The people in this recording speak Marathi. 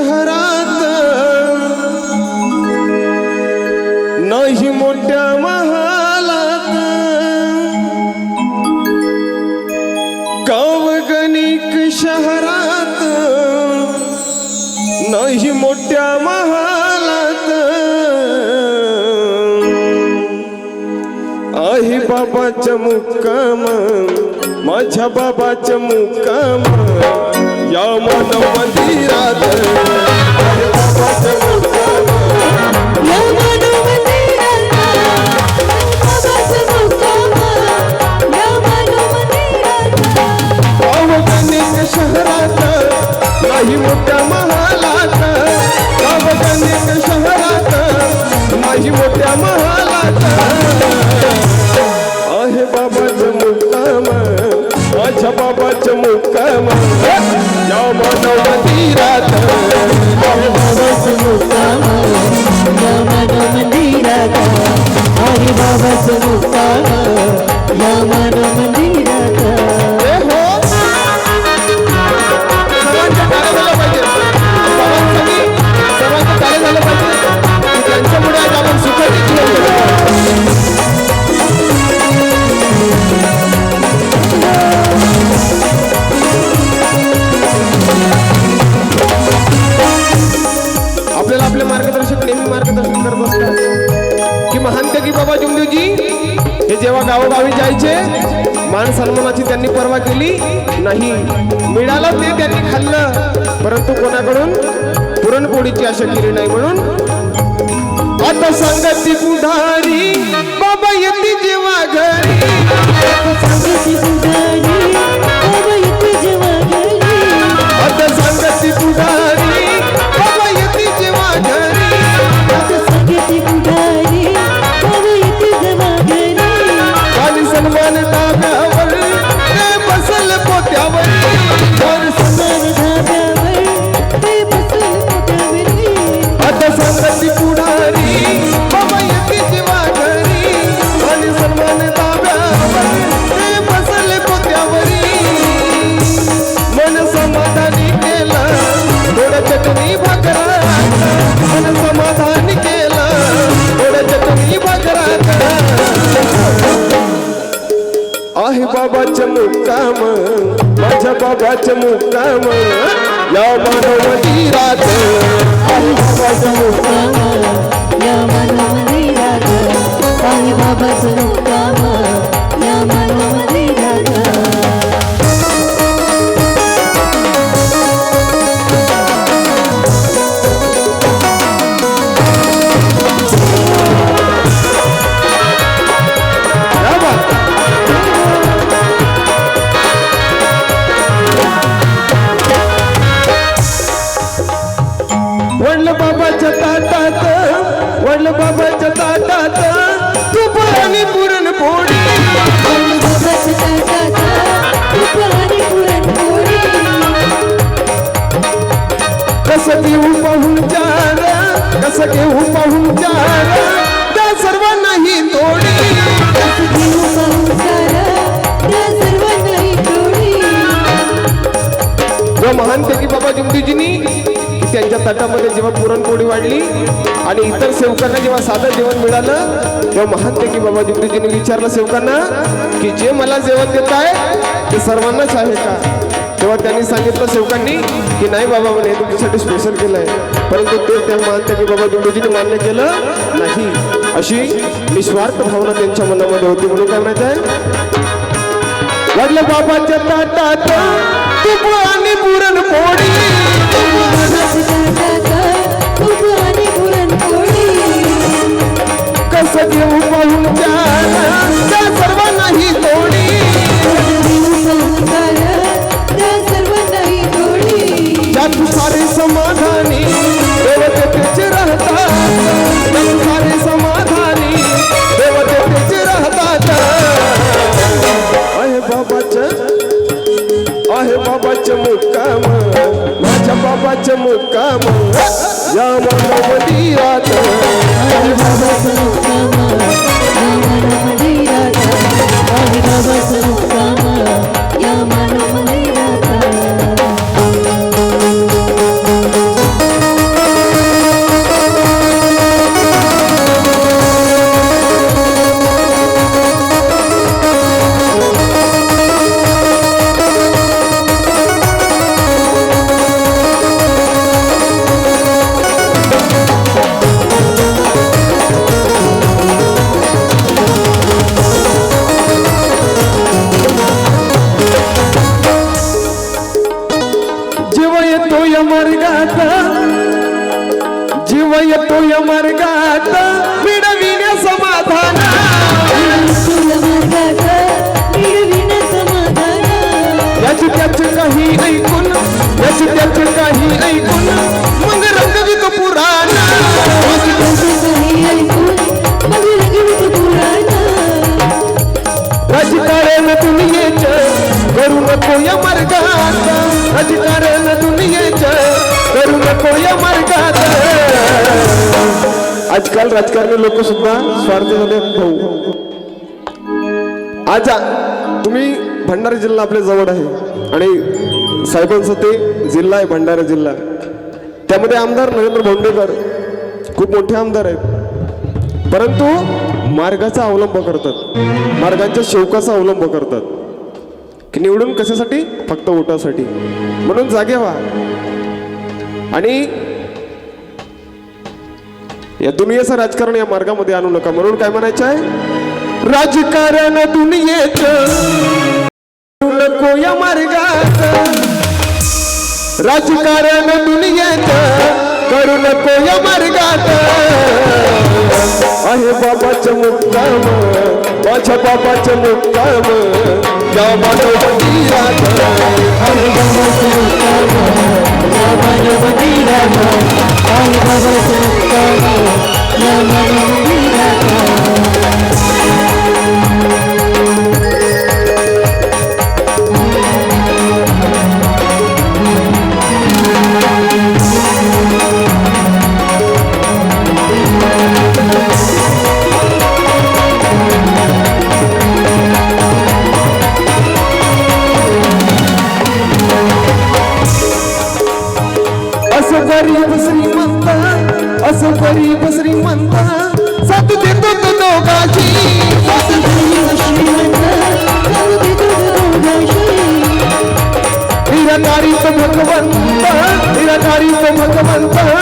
शहरात. नाही मोठ्या महालात. कावगणिक शहरात. नाही मोठ्या महालात. आहे बाबाच्या मुक्काम माझ्या बाबाच्या मुक्काम. या मानव मंदिरात. मान सन्मानाची त्यांनी पर्वा केली. नाही. मिळालं ते त्यांनी खाल्लं. परंतु कोणाकडून? पुरणपोळीची आशा केली नाही म्हणून. आता सांगती पुढारी बाबा येते जेव्हा घरी. सांगती आहे बाबाचं मुक्काम माझ्या बाबाचं मुक्काम. या मानव मंदिरात आहे बाबाचं मुक्काम. घेऊ पाहून त्या सर्वांनाही तोडी. घेऊ पाहुणचार त्या सर्वांनाही महानपैकी बाबा जुमदीजींनी त्यांच्या तटामध्ये जेव्हा पुरणपोळी वाढली आणि इतर सेवकांना जेव्हा साधं जेवण मिळालं तेव्हा महानपैकी बाबा जुमदीजींनी विचारलं सेवकांना की जे मला जेवण देत आहे ते सर्वांनाच आहे का? तेव्हा त्यांनी सांगितलं सेवकांनी की नाही बाबा म्हणे तुमच्यासाठी स्पेशल केलं आहे परंतु ते त्या महानपैकी बाबा जुमदीजींनी मान्य केलं नाही. अशी निस्वार्थ भावना त्यांच्या मनामध्ये होती. म्हणून काय म्हणायचं आहे? वडलं बाबाच्या ताटात तूप आणि बाबाचं मुक्काम तुय मार्गात. मिळविण्या समाधान. याची त्याच काही ऐकून याची त्याच काही ऐकून मग रंगवित पुराण पुराण. राजकारण दुनियेच करू नको या मार्गात. राजकारण दुनियेच करू नको या मार्गात. आजकाल राजकारणी लोक सुद्धा स्वार्थी झाले आहेत भाऊ. आज तुम्ही भंडारा जिल्हा आपल्या जवळ आहे. आणि साहेबांचं ते जिल्हा आहे भंडारा जिल्हा. त्यामध्ये आमदार नरेंद्र भोंडेकर खूप मोठे आमदार आहेत. परंतु मार्गाचा अवलंब करतात. मार्गांच्या शौकाचा अवलंब करतात. की निवडून कशासाठी? फक्त ओटासाठी म्हणून जागे व्हा. आणि या दुनियेचं राजकारण या मार्गामध्ये आणू नका. म्हणून काय म्हणायचं आहे? राजकारण दुनियेच. नको या मार्गात राजकारण दुनियेत करू नको या मार्गात आहे बाबाचं मुक्काम माझ्या बाबाचं मुक्काम या मानवतीरात आहे बाबाचं मुक्काम या मानव मंदिरात आहे बाबाचं मुक्काम निराकारी तो भगवंत